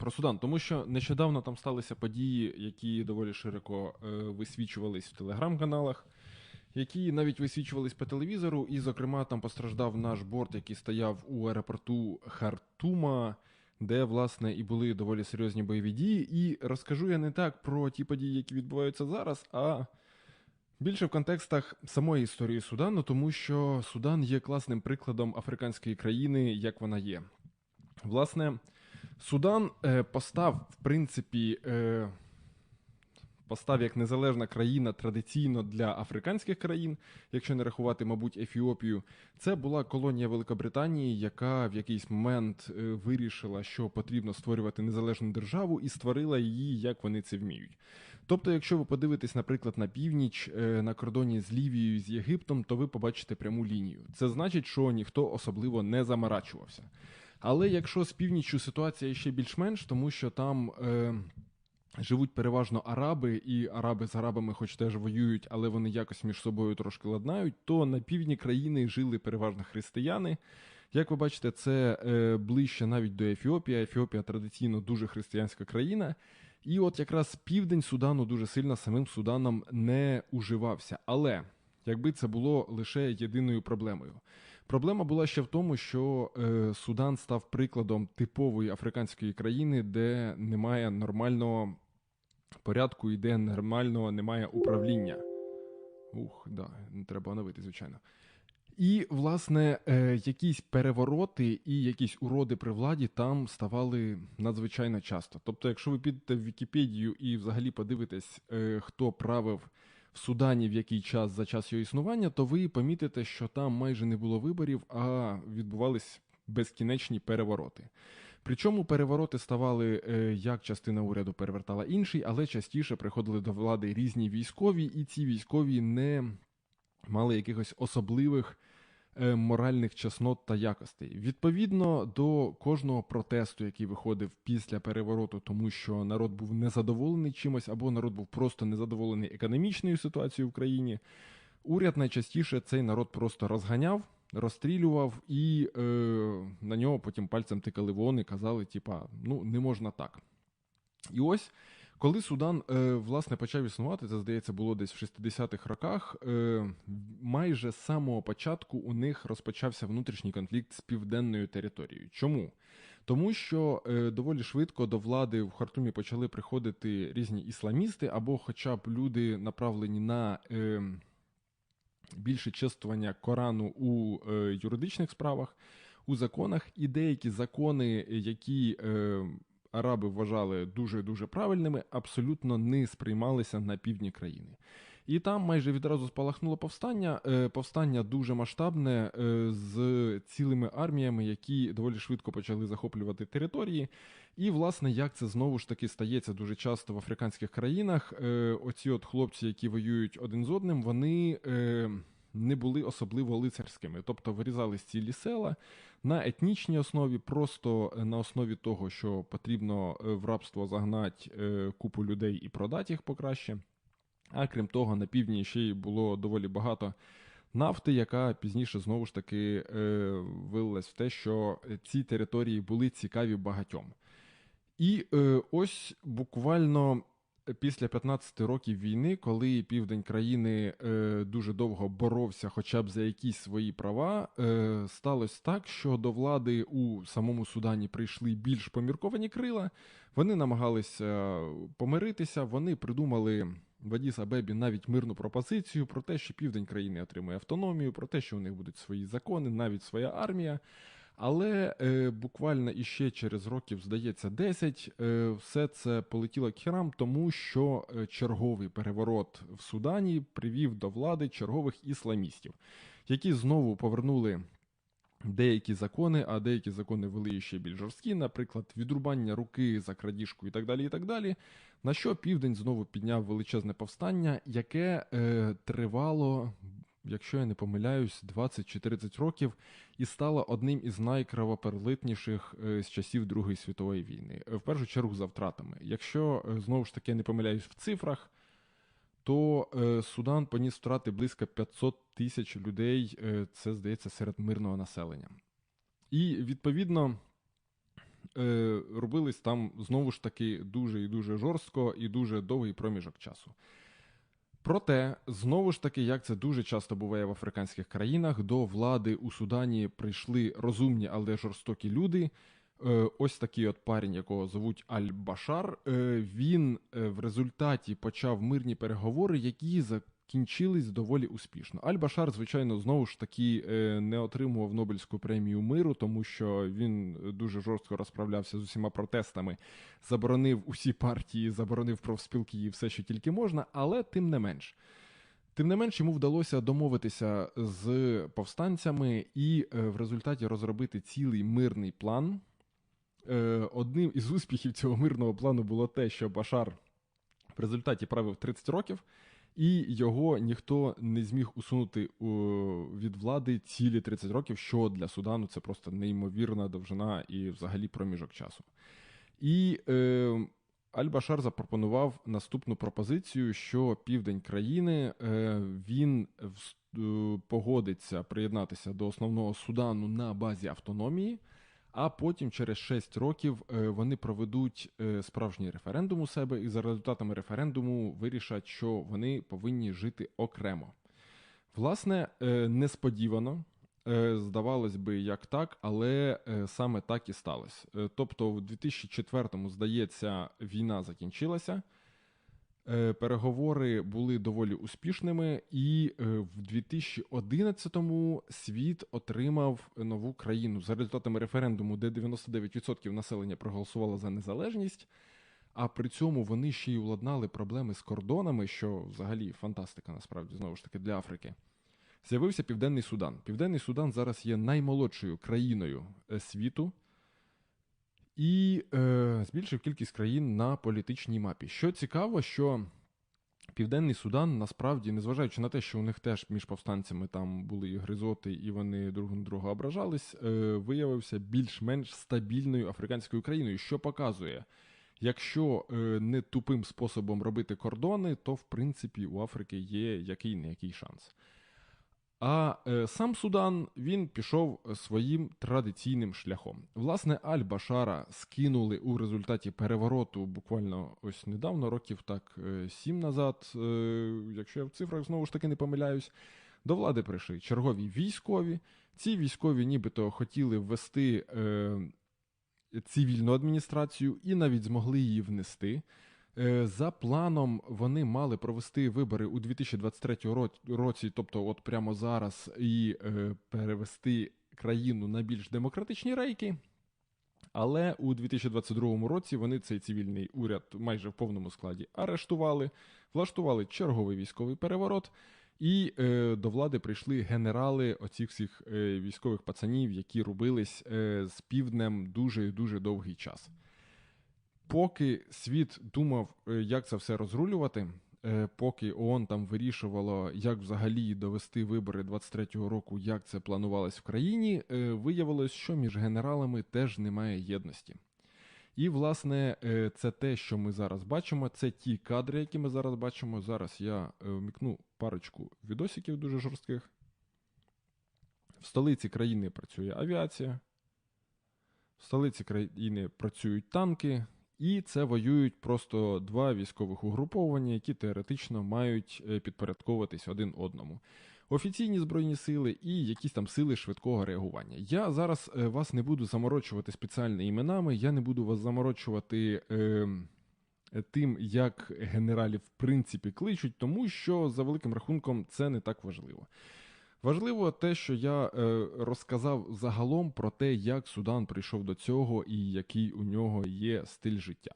про Судан, тому що нещодавно там сталися події, які доволі широко е, висвічувались в телеграм-каналах, які навіть висвічувались по телевізору. І, зокрема, там постраждав наш борт, який стояв у аеропорту Хартума, де, власне, і були доволі серйозні бойові дії. І розкажу я не так про ті події, які відбуваються зараз, а більше в контекстах самої історії Судану, тому що Судан є класним прикладом африканської країни, як вона є. Власне, Судан е, постав, в принципі, е, постав як незалежна країна традиційно для африканських країн, якщо не рахувати, мабуть, Ефіопію. Це була колонія Великобританії, яка в якийсь момент е, вирішила, що потрібно створювати незалежну державу, і створила її, як вони це вміють. Тобто, якщо ви подивитесь, наприклад, на північ на кордоні з Лівією з Єгиптом, то ви побачите пряму лінію. Це значить, що ніхто особливо не замарачувався. Але якщо з північчю ситуація ще більш-менш, тому що там е, живуть переважно араби, і араби з арабами, хоч теж воюють, але вони якось між собою трошки ладнають, то на півдні країни жили переважно християни. Як ви бачите, це е, ближче навіть до Ефіопії. Ефіопія традиційно дуже християнська країна. І от якраз південь Судану дуже сильно самим Суданом не уживався. Але якби це було лише єдиною проблемою. Проблема була ще в тому, що е, Судан став прикладом типової африканської країни, де немає нормального порядку і де нормального немає управління. Ух, да, треба оновити, звичайно. І, власне, е, якісь перевороти і якісь уроди при владі там ставали надзвичайно часто. Тобто, якщо ви підете в Вікіпедію і взагалі подивитесь, е, хто правив в Судані в який час за час його існування, то ви помітите, що там майже не було виборів, а відбувались безкінечні перевороти. Причому перевороти ставали е, як частина уряду перевертала інший, але частіше приходили до влади різні військові, і ці військові не мали якихось особливих. Е, моральних чеснот та якостей. Відповідно до кожного протесту, який виходив після перевороту, тому що народ був незадоволений чимось, або народ був просто незадоволений економічною ситуацією в країні. Уряд найчастіше цей народ просто розганяв, розстрілював, і е, на нього потім пальцем тикали вони, казали, типа, ну не можна так. І ось коли Судан е, власне почав існувати, це здається було десь в 60-х роках. Е, майже з самого початку у них розпочався внутрішній конфлікт з південною територією. Чому? Тому що е, доволі швидко до влади в Хартумі почали приходити різні ісламісти, або, хоча б люди направлені на більше чествування Корану у юридичних справах, у законах, і деякі закони, які араби вважали дуже дуже правильними, абсолютно не сприймалися на півдні країни. І там майже відразу спалахнуло повстання. Е, повстання дуже масштабне е, з цілими арміями, які доволі швидко почали захоплювати території. І, власне, як це знову ж таки стається дуже часто в африканських країнах. Е, оці от хлопці, які воюють один з одним, вони не були особливо лицарськими, тобто вирізались цілі села на етнічній основі, просто на основі того, що потрібно е, в рабство загнати е, купу людей і продати їх покраще. А крім того, на півдні ще й було доволі багато нафти, яка пізніше знову ж таки е, вилилась в те, що ці території були цікаві багатьом. І ось буквально після 15 років війни, коли південь країни е, дуже довго боровся, хоча б за якісь свої права, е, сталося так, що до влади у самому Судані прийшли більш помірковані крила. Вони намагалися помиритися, вони придумали. В Адіс Абебі навіть мирну пропозицію про те, що південь країни отримує автономію, про те, що у них будуть свої закони, навіть своя армія. Але е, буквально іще через років, здається, 10, е, все це полетіло к херам, тому що е, черговий переворот в Судані привів до влади чергових ісламістів, які знову повернули. Деякі закони, а деякі закони вели ще більш жорсткі, наприклад, відрубання руки за крадіжку і так далі. і так далі. На що південь знову підняв величезне повстання, яке е, тривало якщо я не помиляюсь, 20 чи 30 років і стала одним із найкровоперлитніших е, з часів Другої світової війни. Е, в першу чергу за втратами. Якщо е, знову ж таки не помиляюсь в цифрах, то Судан поніс втрати близько 500 тисяч людей. Це здається серед мирного населення. І відповідно. робились там знову ж таки дуже і дуже жорстко і дуже довгий проміжок часу. Проте, знову ж таки, як це дуже часто буває в африканських країнах, до влади у Судані прийшли розумні, але жорстокі люди. Е, ось такий от парень, якого звуть Аль-Башар. Е, він е, в результаті почав мирні переговори, які закінчились доволі успішно. Аль-Башар, звичайно, знову ж таки не отримував Нобелівську премію миру, тому що він дуже жорстко розправлявся з усіма протестами, заборонив усі партії, заборонив профспілки і все, що тільки можна, але тим не менш. Тим не менш, йому вдалося домовитися з повстанцями і в результаті розробити цілий мирний план. Е, одним із успіхів цього мирного плану було те, що Башар в результаті правив 30 років, і його ніхто не зміг усунути від влади цілі 30 років, що для Судану це просто неймовірна довжина і взагалі проміжок часу. І е, Аль-Башар запропонував наступну пропозицію, що південь країни е, він е, погодиться приєднатися до основного Судану на базі автономії. А потім, через 6 років, е, вони проведуть е, справжній референдум у себе, і за результатами референдуму вирішать, що вони повинні жити окремо. Власне, е, несподівано. Здавалось би, як так, але саме так і сталося. Тобто, в 2004-му, здається, війна закінчилася. Е, переговори були доволі успішними, і е, в 2011-му світ отримав нову країну за результатами референдуму, де 99% населення проголосувало за незалежність. А при цьому вони ще й уладнали проблеми з кордонами, що взагалі фантастика, насправді знову ж таки для Африки. З'явився Південний Судан. Південний Судан зараз є наймолодшою країною е, світу і е, збільшив кількість країн на політичній мапі. Що цікаво, що Південний Судан насправді, незважаючи на те, що у них теж між повстанцями там були і гризоти, і вони друг на друга ображались, е, виявився більш-менш стабільною африканською країною, що показує. Якщо е, не тупим способом робити кордони, то в принципі у Африки є який не який шанс. А е, сам Судан він пішов своїм традиційним шляхом. Власне, Аль-Башара скинули у результаті перевороту буквально ось недавно, років так е, сім назад. Е, якщо я в цифрах знову ж таки не помиляюсь, до влади прийшли чергові військові. Ці військові, нібито хотіли ввести е, цивільну адміністрацію і навіть змогли її внести. Е, за планом вони мали провести вибори у 2023 році, тобто, от прямо зараз, і е, перевести країну на більш демократичні рейки. Але у 2022 році вони цей цивільний уряд майже в повному складі арештували, влаштували черговий військовий переворот, і е, до влади прийшли генерали оцих всіх е, військових пацанів, які робились е, з півднем дуже дуже довгий час. Поки світ думав, е, як це все розрулювати, е, поки ООН там вирішувало, як взагалі довести вибори 23-го року, як це планувалось в країні, е, виявилось, що між генералами теж немає єдності. І, власне, це те, що ми зараз бачимо. Це ті кадри, які ми зараз бачимо. Зараз я вмікну парочку відосиків дуже жорстких. В столиці країни працює авіація, в столиці країни працюють танки. І це воюють просто два військових угруповання, які теоретично мають е, підпорядковуватись один одному. Офіційні збройні сили і якісь там сили швидкого реагування. Я зараз е, вас не буду заморочувати спеціальними іменами, я не буду вас заморочувати е, тим, як генералів в принципі кличуть, тому що за великим рахунком це не так важливо. Важливо те, що я е, розказав загалом про те, як Судан прийшов до цього і який у нього є стиль життя.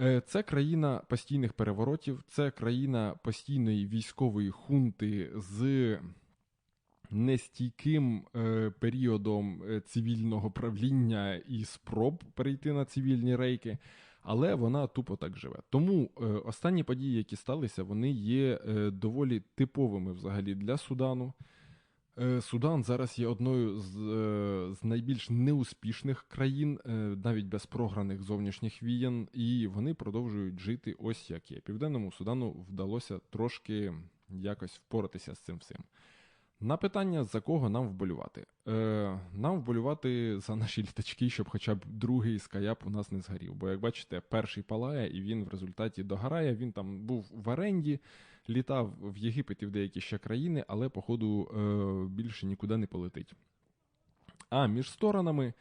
Е, Це країна постійних переворотів, це країна постійної військової хунти з нестійким е, періодом цивільного правління і спроб перейти на цивільні рейки але вона тупо так живе. Тому е, останні події, які сталися, вони є е, доволі типовими взагалі для Судану. Е, Судан зараз є одною з з найбільш неуспішних країн, навіть без програних зовнішніх війн, і вони продовжують жити ось як є. Південному Судану вдалося трошки якось впоратися з цим всім. На питання, за кого нам вболювати? Е, Нам вболювати за наші літачки, щоб хоча б другий скаяп у нас не згорів. Бо, як бачите, перший палає, і він в результаті догорає. Він там був в оренді, літав в Єгипет і в деякі ще країни, але, походу, е, більше нікуди не полетить. А між сторонами.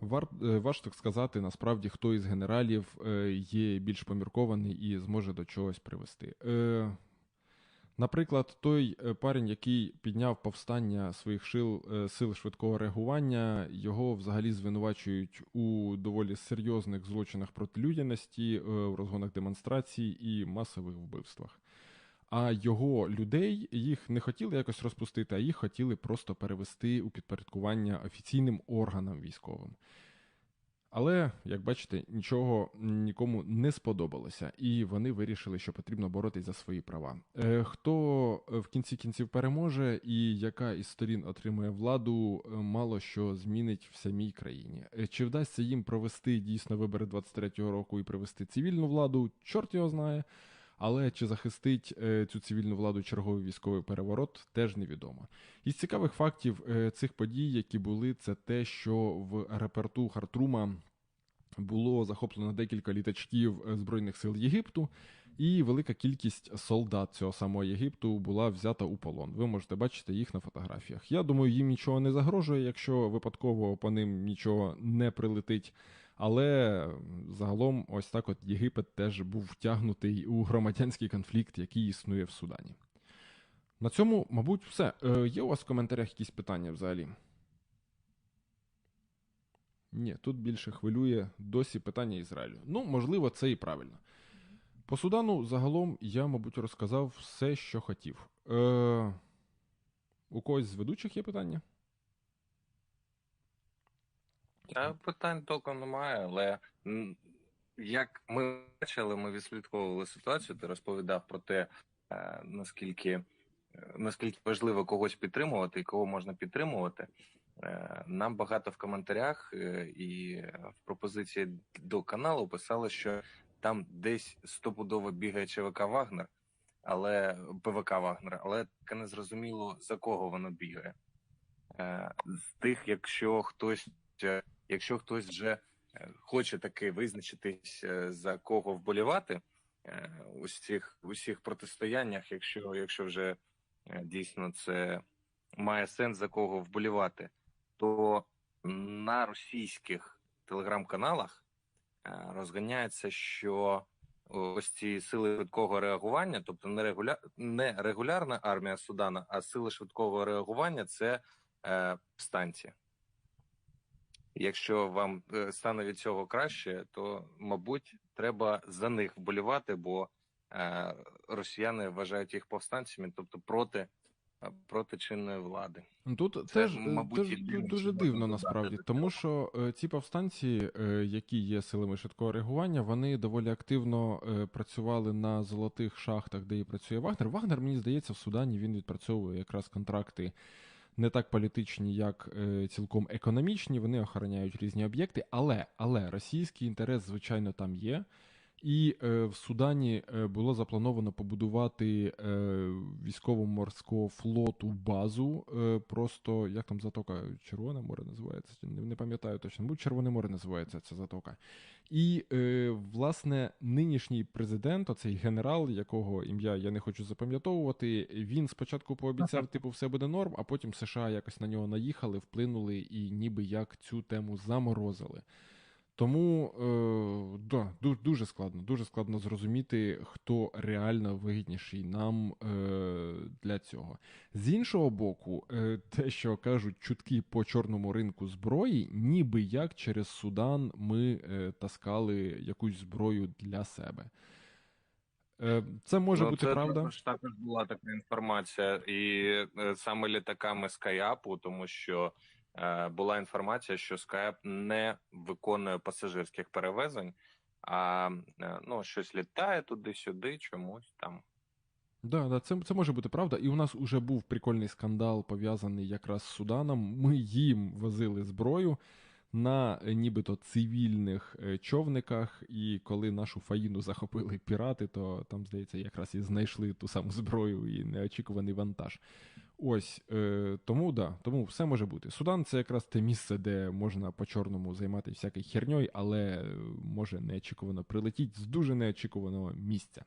Вар, е, важко сказати, насправді, хто із генералів е, є більш поміркований і зможе до чогось привести. Е, Наприклад, той е, парень, який підняв повстання своїх шил, е, сил швидкого реагування, його взагалі звинувачують у доволі серйозних злочинах проти людяності, е, в розгонах демонстрацій і масових вбивствах. А його людей їх не хотіли якось розпустити, а їх хотіли просто перевести у підпорядкування офіційним органам військовим. Але, як бачите, нічого нікому не сподобалося, і вони вирішили, що потрібно боротись за свої права. Е, Хто в кінці кінців переможе, і яка із сторін отримує владу, е, мало що змінить в самій країні. Е, Чи вдасться їм провести дійсно вибори 23-го року і привести цивільну владу? Чорт його знає. Але чи захистить е, цю цивільну владу черговий військовий переворот, теж невідомо. Із цікавих фактів е, цих подій, які були, це те, що в аеропорту Хартрума було захоплено декілька літачків е, Збройних сил Єгипту, і велика кількість солдат цього самого Єгипту була взята у полон. Ви можете бачити їх на фотографіях. Я думаю, їм нічого не загрожує, якщо випадково по ним нічого не прилетить. Але загалом, ось так от Єгипет теж був втягнутий у громадянський конфлікт, який існує в Судані. На цьому, мабуть, все. Е, Є у вас в коментарях якісь питання взагалі? Ні, тут більше хвилює досі питання Ізраїлю. Ну, можливо, це і правильно. По Судану загалом я, мабуть, розказав все, що хотів. Е, У когось з ведучих є питання? Та питань толком немає, але як ми бачили, ми відслідковували ситуацію. Ти розповідав про те, е, наскільки, е, наскільки важливо когось підтримувати і кого можна підтримувати. Е, Нам багато в коментарях і в пропозиції до каналу писали, що там десь стопудово бігає ЧВК Вагнер, але ПВК Вагнер, але таке не зрозуміло за кого воно бігає. З тих, якщо хтось якщо хтось вже е, хоче таки визначитись, е, за кого вболівати е, у у всіх протистояннях, якщо, якщо вже е, дійсно це має сенс за кого вболівати, то на російських телеграм-каналах е, розганяється, що ось ці сили швидкого реагування, тобто не регуля... не регулярна армія Судана, а сили швидкого реагування це е, станція. Якщо вам е, стане від цього краще, то мабуть треба за них вболівати, бо е, росіяни вважають їх повстанцями, тобто проти, е, проти чинної влади. Ну, Тут Це, теж, мабуть, теж єдине, дуже дивно насправді, тому що ці повстанці, які є силами швидкого реагування, вони доволі активно працювали на золотих шахтах, де і працює Вагнер. Вагнер, мені здається, в Судані він відпрацьовує якраз контракти не так політичні, як е, цілком економічні. Вони охороняють різні об'єкти, але, але російський інтерес, звичайно, там є. І е, в Судані е, було заплановано побудувати е, військово-морського флоту базу. Е, просто як там затока Червоне море називається? Не, не пам'ятаю точно. Будь Червоне море називається ця затока. І е, власне нинішній президент, оцей генерал, якого ім'я я не хочу запам'ятовувати, він спочатку пообіцяв, типу, все буде норм, а потім США якось на нього наїхали, вплинули і ніби як цю тему заморозили. Тому е, да, дуже складно, дуже складно зрозуміти, хто реально вигідніший нам е, для цього. З іншого боку, е, те, що кажуть чутки по чорному ринку зброї, ніби як через Судан ми е, таскали якусь зброю для себе. Е, це може Ну, бути це правда. Також, також була така інформація, і е, саме літаками Скайапу, тому що була інформація, що Скайап не виконує пасажирських перевезень, а е, ну, щось літає туди-сюди, чомусь там. Да, да, це, це може бути правда. І у нас уже був прикольний скандал пов'язаний якраз з Суданом. Ми їм возили зброю на е, нібито цивільних е, човниках, і коли нашу фаїну захопили пірати, то там, здається, якраз і знайшли ту саму зброю і неочікуваний вантаж. Ось е, тому да, тому все може бути. Судан це якраз те місце, де можна по чорному займатися всякою херньою, але е, може неочікувано прилетіть з дуже неочікуваного місця.